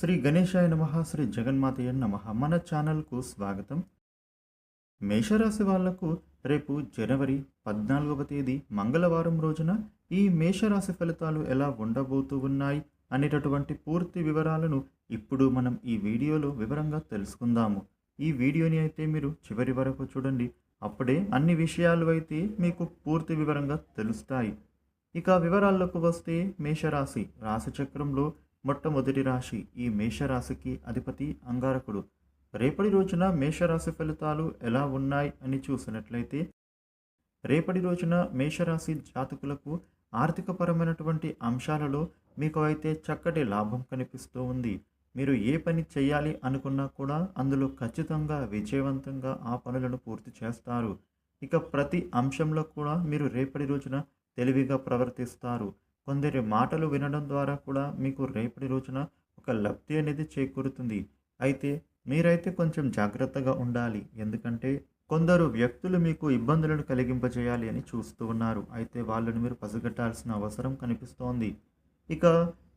శ్రీ గణేశాయ నమ శ్రీ జగన్మాతయ్య నమ. మన ఛానల్కు స్వాగతం. మేషరాశి వాళ్ళకు రేపు జనవరి పద్నాలుగవ తేదీ మంగళవారం రోజున ఈ మేషరాశి ఫలితాలు ఎలా ఉండబోతూ ఉన్నాయి అనేటటువంటి పూర్తి వివరాలను ఇప్పుడు మనం ఈ వీడియోలో వివరంగా తెలుసుకుందాము. ఈ వీడియోని అయితే మీరు చివరి వరకు చూడండి. అప్పుడే అన్ని విషయాలు అయితే మీకు పూర్తి వివరంగా తెలుస్తాయి. ఇక వివరాల్లోకి వస్తే మేషరాశి రాశిచక్రంలో మొట్టమొదటి రాశి ఈ మేషరాశికి అధిపతి అంగారకుడు. రేపటి రోజున మేషరాశి ఫలితాలు ఎలా ఉన్నాయి అని చూసినట్లయితే రేపటి రోజున మేషరాశి జాతకులకు ఆర్థికపరమైనటువంటి అంశాలలో మీకు అయితే చక్కటి లాభం కనిపిస్తూ ఉంది. మీరు ఏ పని చేయాలి అనుకున్నా కూడా అందులో ఖచ్చితంగా విజయవంతంగా ఆ పనులను పూర్తి చేస్తారు. ఇక ప్రతి అంశంలో కూడా మీరు రేపటి రోజున తెలివిగా ప్రవర్తిస్తారు. కొందరి మాటలు వినడం ద్వారా కూడా మీకు రేపటి రోజున ఒక లబ్ధి అనేది చేకూరుతుంది. అయితే మీరైతే కొంచెం జాగ్రత్తగా ఉండాలి. ఎందుకంటే కొందరు వ్యక్తులు మీకు ఇబ్బందులను కలిగింపజేయాలి అని చూస్తూ ఉన్నారు. అయితే వాళ్ళని మీరు పసిగట్టాల్సిన అవసరం కనిపిస్తోంది. ఇక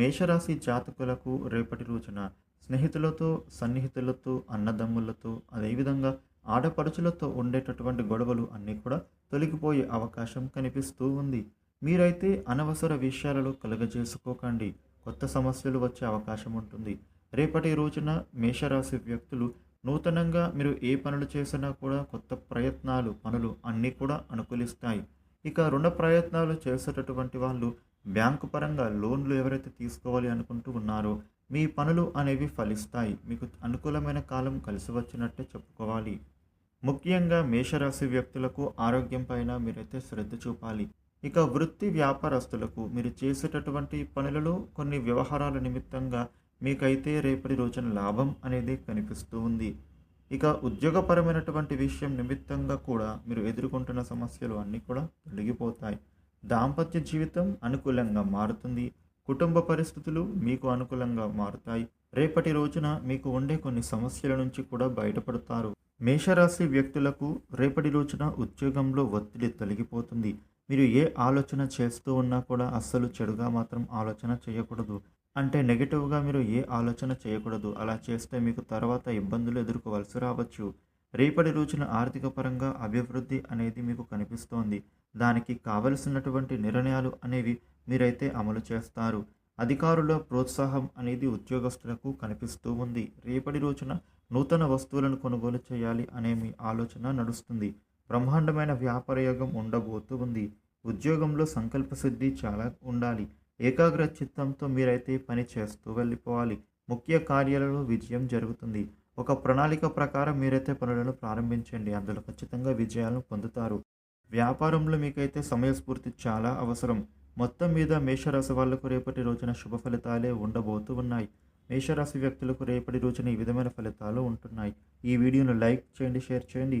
మేషరాశి జాతకులకు రేపటి రోజున స్నేహితులతో సన్నిహితులతో అన్నదమ్ములతో అదేవిధంగా ఆడపడుచులతో ఉండేటటువంటి గొడవలు అన్నీ కూడా తొలగిపోయే అవకాశం కనిపిస్తూ ఉంది. మీరైతే అనవసర విషయాలలో కలుగజేసుకోకండి. కొత్త సమస్యలు వచ్చే అవకాశం ఉంటుంది. రేపటి రోజున మేషరాశి వ్యక్తులు నూతనంగా మీరు ఏ పనులు చేసినా కూడా కొత్త ప్రయత్నాలు పనులు అన్నీ కూడా అనుకూలిస్తాయి. ఇక రుణ ప్రయత్నాలు చేసేటటువంటి వాళ్ళు బ్యాంకు పరంగా లోన్లు ఎవరైతే తీసుకోవాలి అనుకుంటూ ఉన్నారో మీ పనులు అనేవి ఫలిస్తాయి. మీకు అనుకూలమైన కాలం కలిసి వచ్చినట్టే చెప్పుకోవాలి. ముఖ్యంగా మేషరాశి వ్యక్తులకు ఆరోగ్యం పైన మీరైతే శ్రద్ధ చూపాలి. ఇక వృత్తి వ్యాపారస్తులకు మీరు చేసేటటువంటి పనులలో కొన్ని వ్యవహారాల నిమిత్తంగా మీకైతే రేపటి రోజున లాభం అనేది కనిపిస్తూ ఉంది. ఇక ఉద్యోగపరమైనటువంటి విషయం నిమిత్తంగా కూడా మీరు ఎదుర్కొంటున్న సమస్యలు అన్నీ కూడా తొలగిపోతాయి. దాంపత్య జీవితం అనుకూలంగా మారుతుంది. కుటుంబ పరిస్థితులు మీకు అనుకూలంగా మారుతాయి. రేపటి రోజున మీకు ఉండే కొన్ని సమస్యల నుంచి కూడా బయటపడతారు. మేషరాశి వ్యక్తులకు రేపటి రోజున ఉద్యోగంలో ఒత్తిడి తొలగిపోతుంది. మీరు ఏ ఆలోచన చేస్తూ ఉన్నా కూడా అస్సలు చెడుగా మాత్రం ఆలోచన చేయకూడదు. అంటే నెగిటివ్గా మీరు ఏ ఆలోచన చేయకూడదు. అలా చేస్తే మీకు తర్వాత ఇబ్బందులు ఎదుర్కోవాల్సి రావచ్చు. రేపటి రోజున ఆర్థిక పరంగా అభివృద్ధి అనేది మీకు కనిపిస్తోంది. దానికి కావలసినటువంటి నిర్ణయాలు అనేవి మీరైతే అమలు చేస్తారు. అధికారుల ప్రోత్సాహం అనేది ఉద్యోగస్తులకు కనిపిస్తూ ఉంది. రేపటి రోజున నూతన వస్తువులను కొనుగోలు చేయాలి అనే మీ ఆలోచన నడుస్తుంది. బ్రహ్మాండమైన వ్యాపార యోగం ఉండబోతూ ఉంది. ఉద్యోగంలో సంకల్ప సిద్ధి చాలా ఉండాలి. ఏకాగ్ర చిత్తంతో మీరైతే పని చేస్తూ వెళ్ళిపోవాలి. ముఖ్య కార్యాలలో విజయం జరుగుతుంది. ఒక ప్రణాళిక ప్రకారం మీరైతే పనులను ప్రారంభించండి. అందులో ఖచ్చితంగా విజయాలను పొందుతారు. వ్యాపారంలో మీకైతే సమయస్ఫూర్తి చాలా అవసరం. మొత్తం మీద మేషరాశి వాళ్ళకు రేపటి రోజున శుభ ఫలితాలే ఉండబోతూ ఉన్నాయి. మేషరాశి వ్యక్తులకు రేపటి రోజున ఈ విధమైన ఫలితాలు ఉంటున్నాయి. ఈ వీడియోను లైక్ చేయండి షేర్ చేయండి.